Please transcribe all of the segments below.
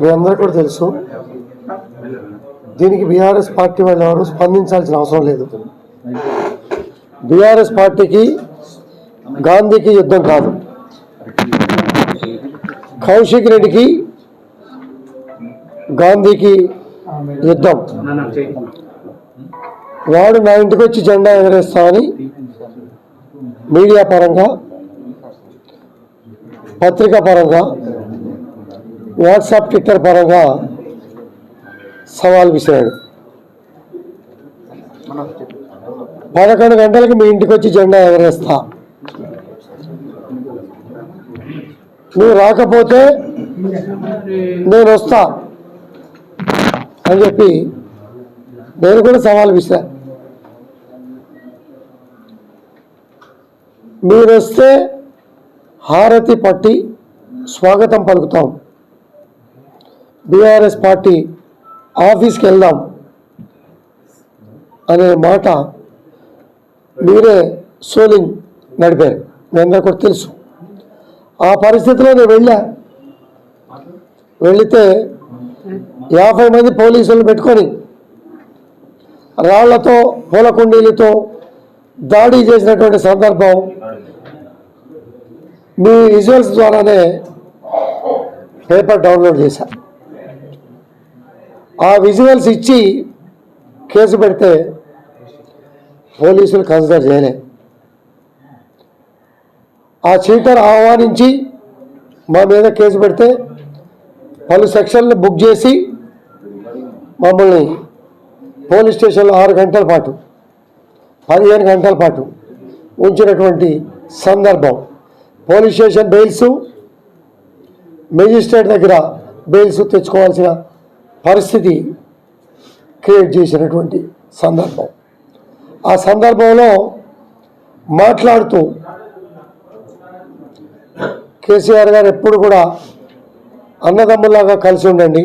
మీ అందరికీ కూడా తెలుసు. దీనికి బీఆర్ఎస్ పార్టీ వాళ్ళు ఎవరు స్పందించాల్సిన అవసరం లేదు. బీఆర్ఎస్ పార్టీకి గాంధీకి యుద్ధం కాదు. కౌశిక్ రెడ్డికి గాంధీకి యుద్ధం. వాడు నా ఇంటికి వచ్చి జెండా ఎగరేస్తామని మీడియా పరంగా పత్రికా పరంగా వాట్సాప్ ట్విట్టర్ పరంగా సవాల్ విసిరాడు. పదకొండు గంటలకు మీ ఇంటికి వచ్చి జెండా ఎగరేస్తా. నువ్వు రాకపోతే నేను వస్తా అని చెప్పి నేను కూడా సవాల్ విసిరా. మీరు వస్తే హారతి పట్టి స్వాగతం పలుకుతాం. బీఆర్ఎస్ పార్టీ ఆఫీస్కి వెళ్దాం అనే మాట మీరే సోలింగ్ నడిపారు. మీ అందరికీ కూడా తెలుసు. ఆ పరిస్థితిలో నేను వెళ్ళా. వెళితే యాభై మంది పోలీసులు పెట్టుకొని రాళ్ళతో పూల కుండీలతో దాడి చేసినటువంటి సందర్భం మీ విజువల్స్ ద్వారానే పేపర్ డౌన్లోడ్ చేశాను ఆ విజువల్స్ ఇచ్చి కేసు పెడితే పోలీసులు కన్సిడర్ చేయలే. ఆ చీటర్ ఆహ్వానించి మా మీద కేసు పెడితే పలు సెక్షన్లు బుక్ చేసి మమ్మల్ని పోలీస్ స్టేషన్లో ఆరు గంటల పాటు పదిహేను గంటల పాటు ఉంచినటువంటి సందర్భం. పోలీస్ స్టేషన్ బెయిల్స్ మేజిస్ట్రేట్ దగ్గర బెయిల్స్ తెచ్చుకోవాల్సిన పరిస్థితి క్రియేట్ చేసినటువంటి సందర్భం. ఆ సందర్భంలో మాట్లాడుతూ కేసీఆర్ గారు ఎప్పుడు కూడా అన్నదమ్ములాగా కలిసి ఉండండి.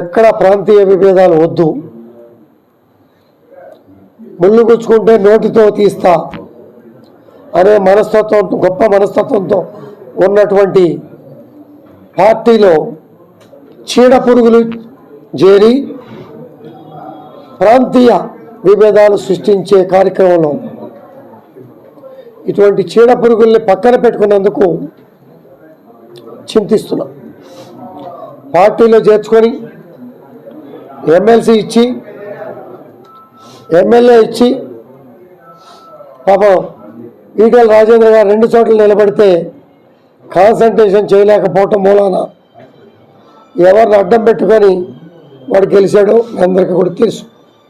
ఎక్కడ ప్రాంతీయ విభేదాలు వద్దు. ముళ్ళు గుచ్చుకుంటే నోటితో తీస్తా అనే మనస్తత్వం గొప్ప మనస్తత్వంతో ఉన్నటువంటి పార్టీలో చీడ పురుగులు చేరి ప్రాంతీయ విభేదాలు సృష్టించే కార్యక్రమంలో ఇటువంటి చీడ పురుగుల్ని పక్కన పెట్టుకున్నందుకు చింతిస్తున్నా. పార్టీలో చేర్చుకొని ఎమ్మెల్సీ ఇచ్చి ఎమ్మెల్యే ఇచ్చి పాపం ఈటల రాజేంద్ర గారు రెండు చోట్ల నిలబడితే కాన్సన్ట్రేషన్ చేయలేకపోవటం మూలాన ఎవరిని అడ్డం పెట్టుకొని వాడు గెలిచాడో అందరికీ కూడా తెలుసు.